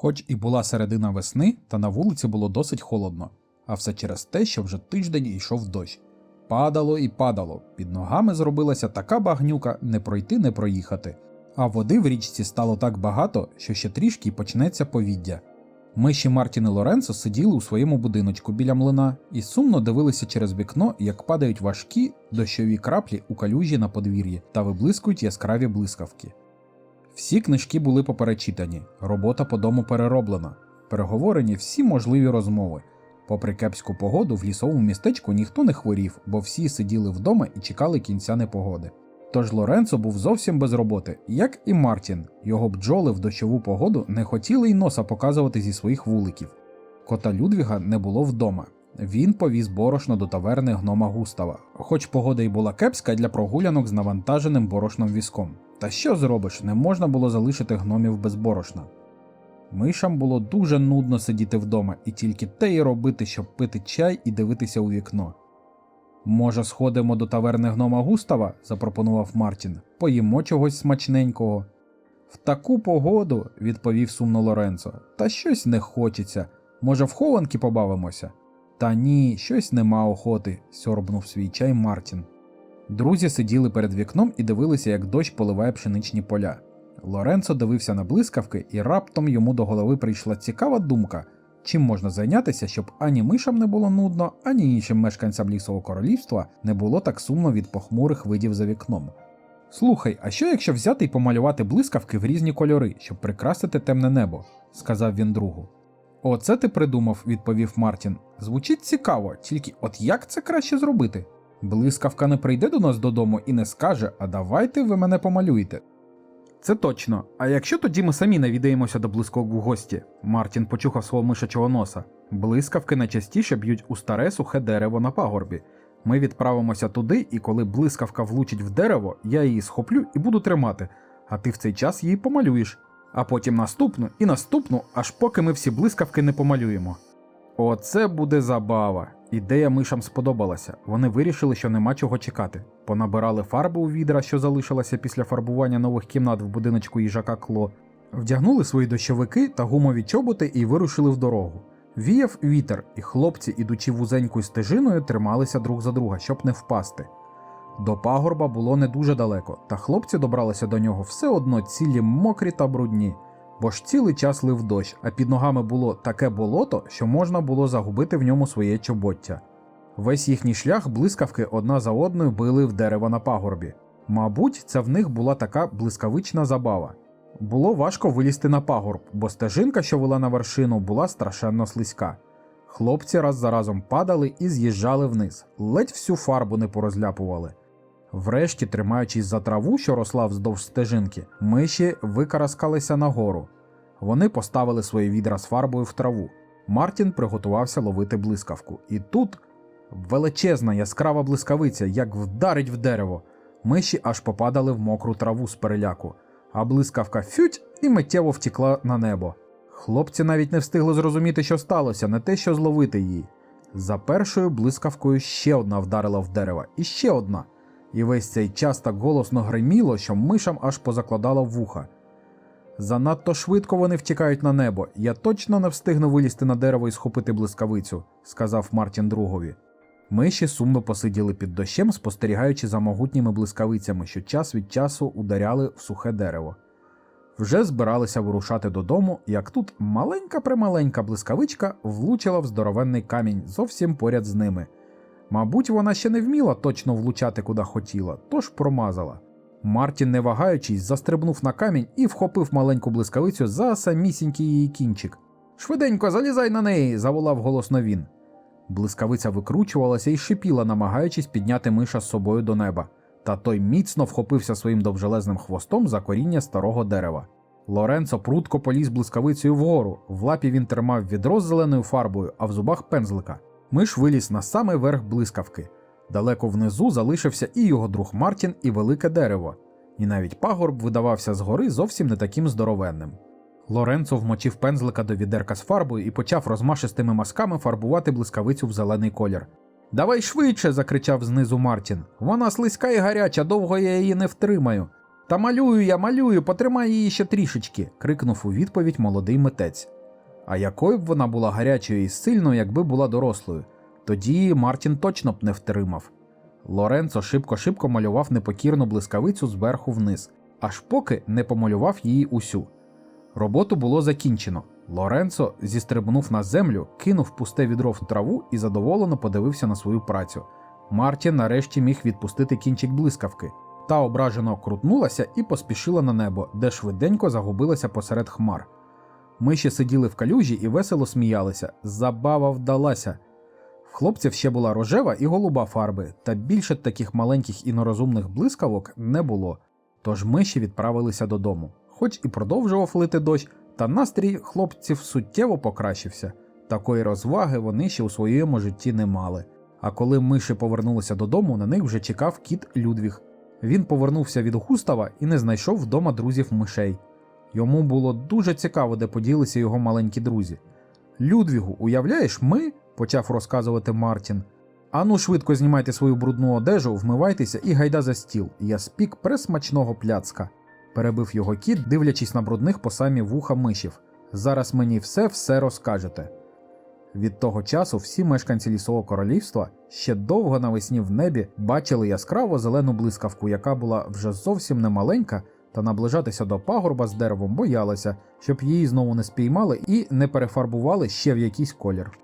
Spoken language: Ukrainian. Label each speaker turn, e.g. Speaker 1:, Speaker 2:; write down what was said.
Speaker 1: Хоч і була середина весни, та на вулиці було досить холодно, а все через те, що вже тиждень йшов дощ. Падало і падало, під ногами зробилася така багнюка не пройти, не проїхати. А води в річці стало так багато, що ще трішки й почнеться повіддя. Миші Мартін і Лоренцо сиділи у своєму будиночку біля млина і сумно дивилися через вікно, як падають важкі дощові краплі у калюжі на подвір'ї та виблискують яскраві блискавки. Всі книжки були поперечитані, робота по дому перероблена, переговорені всі можливі розмови. Попри кепську погоду, в лісовому містечку ніхто не хворів, бо всі сиділи вдома і чекали кінця непогоди. Тож Лоренцо був зовсім без роботи, як і Мартін. Його бджоли в дощову погоду не хотіли й носа показувати зі своїх вуликів. Кота Людвіга не було вдома. Він повіз борошно до таверни гнома Густава, хоч погода й була кепська для прогулянок з навантаженим борошном візком. Та що зробиш, не можна було залишити гномів без борошна. Мишам було дуже нудно сидіти вдома і тільки те й робити, щоб пити чай і дивитися у вікно. Може, сходимо до таверни гнома Густава? запропонував Мартін. Поїмо чогось смачненького. В таку погоду, відповів сумно Лоренцо, та щось не хочеться. Може, в хованки побавимося? Та ні, щось нема охоти, сьорбнув свій чай Мартін. Друзі сиділи перед вікном і дивилися, як дощ поливає пшеничні поля. Лоренцо дивився на блискавки, і раптом йому до голови прийшла цікава думка, чим можна зайнятися, щоб ані мишам не було нудно, ані іншим мешканцям лісового королівства не було так сумно від похмурих видів за вікном. Слухай, а що якщо взяти і помалювати блискавки в різні кольори, щоб прикрасити темне небо? сказав він другу. Оце ти придумав, відповів Мартін. Звучить цікаво, тільки от як це краще зробити? Блискавка не прийде до нас додому і не скаже, а давайте ви мене помалюєте. Це точно. А якщо тоді ми самі навідаємося до блискавок в гості? Мартін почухав свого мишачого носа. Блискавки найчастіше б'ють у старе сухе дерево на пагорбі. Ми відправимося туди, і коли блискавка влучить в дерево, я її схоплю і буду тримати, а ти в цей час її помалюєш. А потім наступну і наступну, аж поки ми всі блискавки не помалюємо. Оце буде забава. Ідея мишам сподобалася. Вони вирішили, що нема чого чекати. Понабирали фарби у відра, що залишилося після фарбування нових кімнат в будиночку їжака Кло, вдягнули свої дощовики та гумові чоботи і вирушили в дорогу. Віяв вітер, і хлопці, ідучи вузенькою стежиною, трималися друг за друга, щоб не впасти. До пагорба було не дуже далеко, та хлопці добралися до нього все одно цілі мокрі та брудні, бо ж цілий час лив дощ, а під ногами було таке болото, що можна було загубити в ньому своє чобоття. Весь їхній шлях блискавки одна за одною били в дерева на пагорбі. Мабуть, це в них була така блискавична забава. Було важко вилізти на пагорб, бо стежинка, що вела на вершину, була страшенно слизька. Хлопці раз за разом падали і з'їжджали вниз, ледь всю фарбу не порозляпували. Врешті, тримаючись за траву, що росла вздовж стежинки, миші викараскалися нагору. Вони поставили свої відра з фарбою в траву. Мартін приготувався ловити блискавку. І тут величезна яскрава блискавиця, як вдарить в дерево. Миші аж попадали в мокру траву з переляку, а блискавка фють і миттєво втікла на небо. Хлопці навіть не встигли зрозуміти, що сталося, не те, що зловити її. За першою блискавкою ще одна вдарила в дерево, і ще одна. І весь цей час так голосно гриміло, що мишам аж позакладало вуха. Занадто швидко вони втікають на небо. Я точно не встигну вилізти на дерево і схопити блискавицю, сказав Мартін другові. Миші сумно посиділи під дощем, спостерігаючи за могутніми блискавицями, що час від часу ударяли в сухе дерево. Вже збиралися вирушати додому, як тут маленька прималенька блискавичка влучила в здоровенний камінь зовсім поряд з ними. Мабуть, вона ще не вміла точно влучати куди хотіла, тож промазала. Мартін, не вагаючись, застрибнув на камінь і вхопив маленьку блискавицю за самісінький її кінчик. Швиденько залізай на неї, заволав голосно він. Блискавиця викручувалася і шипіла, намагаючись підняти миша з собою до неба, та той міцно вхопився своїм довжелезним хвостом за коріння старого дерева. Лоренцо прудко поліз блискавицею вгору, в лапі він тримав відро з зеленою фарбою, а в зубах пензлика. Миш виліз на самий верх блискавки. Далеко внизу залишився і його друг Мартін, і велике дерево, і навіть пагорб видавався згори зовсім не таким здоровенним. Лоренцо вмочив пензлика до відерка з фарбою і почав розмашистими мазками фарбувати блискавицю в зелений колір. Давай швидше. закричав знизу Мартін. Вона слизька і гаряча, довго я її не втримаю. Та малюю я, малюю, потримай її ще трішечки, крикнув у відповідь молодий митець. А якою б вона була гарячою і сильною, якби була дорослою, тоді Мартін точно б не втримав. Лоренцо шибко-шибко малював непокірну блискавицю зверху вниз, аж поки не помалював її усю. Роботу було закінчено. Лоренцо зістрибнув на землю, кинув пусте відро в траву і задоволено подивився на свою працю. Мартін нарешті міг відпустити кінчик блискавки. Та ображено крутнулася і поспішила на небо, де швиденько загубилася посеред хмар. Миші сиділи в калюжі і весело сміялися. Забава вдалася. В хлопців ще була рожева і голуба фарби, та більше таких маленьких і нерозумних блискавок не було. Тож миші відправилися додому. Хоч і продовжував лити дощ, та настрій хлопців суттєво покращився. Такої розваги вони ще у своєму житті не мали. А коли миші повернулися додому, на них вже чекав кіт Людвіг. Він повернувся від Густава і не знайшов вдома друзів мишей. Йому було дуже цікаво, де поділися його маленькі друзі. Людвігу, уявляєш, ми, почав розказувати Мартін. Ану, швидко знімайте свою брудну одежу, вмивайтеся і гайда за стіл. Я спік пресмачного пляцка. Перебив його кіт, дивлячись на брудних по самі вуха мишів. Зараз мені все все розкажете. Від того часу всі мешканці лісового королівства ще довго навесні в небі бачили яскраво зелену блискавку, яка була вже зовсім не маленька, та наближатися до пагорба з деревом боялася, щоб її знову не спіймали і не перефарбували ще в якийсь колір.